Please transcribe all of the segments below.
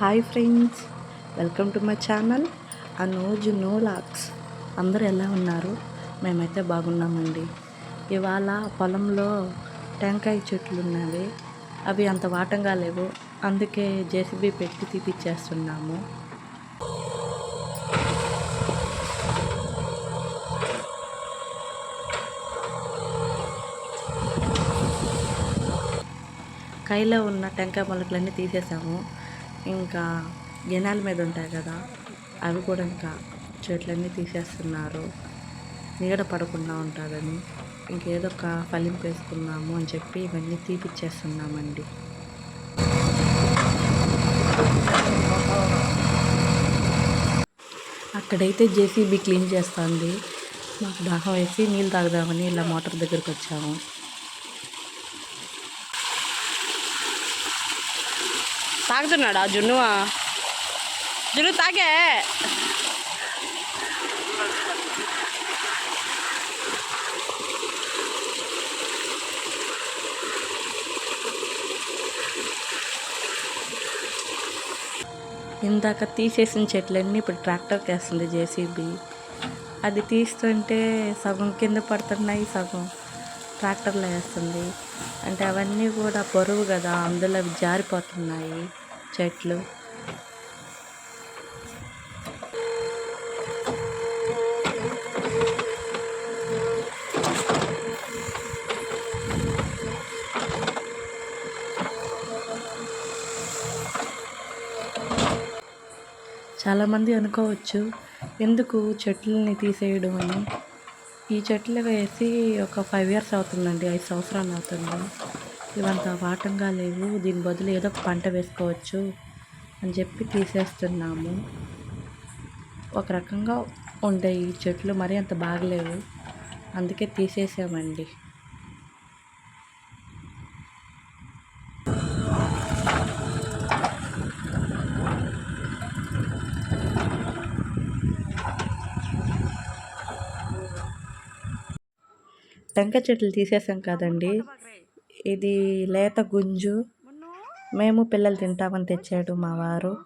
Hi friends welcome to my channel అనోజు నో లాక్స్. అందరూ ఎలా ఉన్నారు? మేమైతే బాగున్నామండి. ఇవాళ పొలంలో టెంకాయ చెట్లు ఉన్నవి. అవి అంత వాటంగా లేవు. అందుకే జేసీబీ పెట్టి తీపిచ్చేస్తున్నాము. కైలో ఉన్న టెంకాయ మొలకలన్నీ తీసేసాము. ఇంకా గెనాల మీద ఉంటాయి కదా అవి కూడా ఇంకా చెట్లన్నీ తీసేస్తున్నారు. నీడ పడకుండా ఉంటుందని. ఇంకేదో ఒక ఫలింపు వేసుకున్నాము అని చెప్పి ఇవన్నీ తీపిచ్చేస్తున్నామండి. అక్కడైతే జేసీబీ క్లీన్ చేస్తుంది. మాకు దాహం వేసి నీళ్ళు తాగుదామని ఇలా మోటార్ దగ్గరికి వచ్చాము. తాగుతున్నాడా జున్ను జున్ను తాగే. ఇందాక తీసేసిన చెట్లన్నీ ఇప్పుడు ట్రాక్టర్కి వేస్తుంది జేసీబీ. అది తీస్తుంటే సగం కింద పడుతున్నాయి సగం. ట్రాక్టర్లో వేస్తుంది. అంటే అవన్నీ కూడా బరువు కదా అందులో అవి జారిపోతున్నాయి చెట్లు. చాలామంది అనుకోవచ్చు ఎందుకు చెట్లని తీసేయడం అని? ఈ చెట్లు వేసి ఒక ఫైవ్ ఇయర్స్ అవుతుందండి ఐదు సంవత్సరాలు అవుతుంది. ఇవంత వాటంగా లేవు దీని బదులు ఏదో ఒక పంట వేసుకోవచ్చు అని చెప్పి తీసేస్తున్నాము. ఒక రకంగా ఉండే ఈ చెట్లు మరీ అంత బాగలేవు అందుకే తీసేసామండి. టెంకాయ చెట్లు తీసేసాం కదండి. ఇది లేత గుంజు. మేము పిల్లలు తింటామని తెచ్చాడు మా వారు.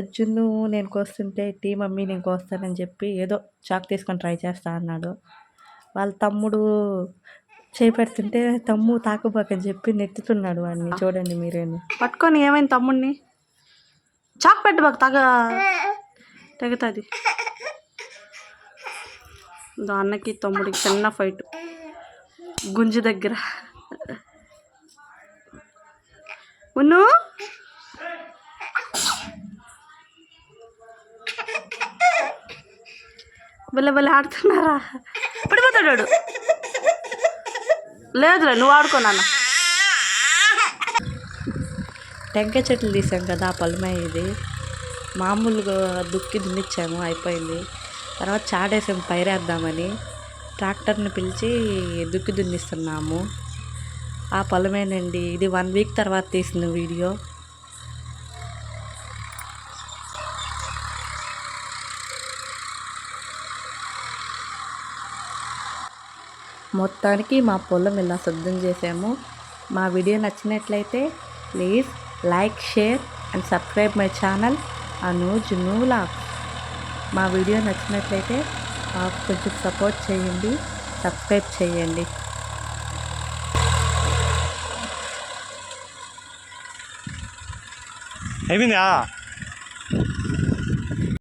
జున్ను నేను కోస్తుంటే టీ మమ్మీ నేను కోస్తానని చెప్పి ఏదో చాక్ తీసుకొని ట్రై చేస్తా అన్నాడు. వాళ్ళ తమ్ముడు చేపెడుతుంటే తమ్ము తాకబాకని చెప్పి నెత్తుతున్నాడు వాడిని. చూడండి మీరేను. పట్టుకొని ఏమైంది తమ్ముడిని? చాక్ పెట్టు తాగ. తగ అన్నకి తమ్ముడికి చిన్న ఫైట్ గుంజు దగ్గర. మున్ను! భలే భలే ఆడుతున్నారా? పడిపోతాడు లేదులే నువ్వు ఆడుకో టెంకాయ చెట్లు తీసాం కదా ఆ పొలమే ఇది. మామూలుగా దుక్కి దున్నిచ్చాము అయిపోయింది. తర్వాత చాడేసాం పైరేద్దామని ట్రాక్టర్ని పిలిచి దుక్కి దున్నిస్తున్నాము. ఆ పొలమేనండి. ఇది వన్ వీక్ తర్వాత తీసిన వీడియో. మొత్తానికి మా పొలం ఇలా శుద్ధం చేసాము. మా వీడియో నచ్చినట్లయితే please like share and subscribe my channel. Anuj నూలాక్ మా వీడియో నచ్చినట్లయితే మాకు కొంచెం సపోర్ట్ చేయండి. సబ్స్క్రైబ్ చేయండి. అయిపోయిందా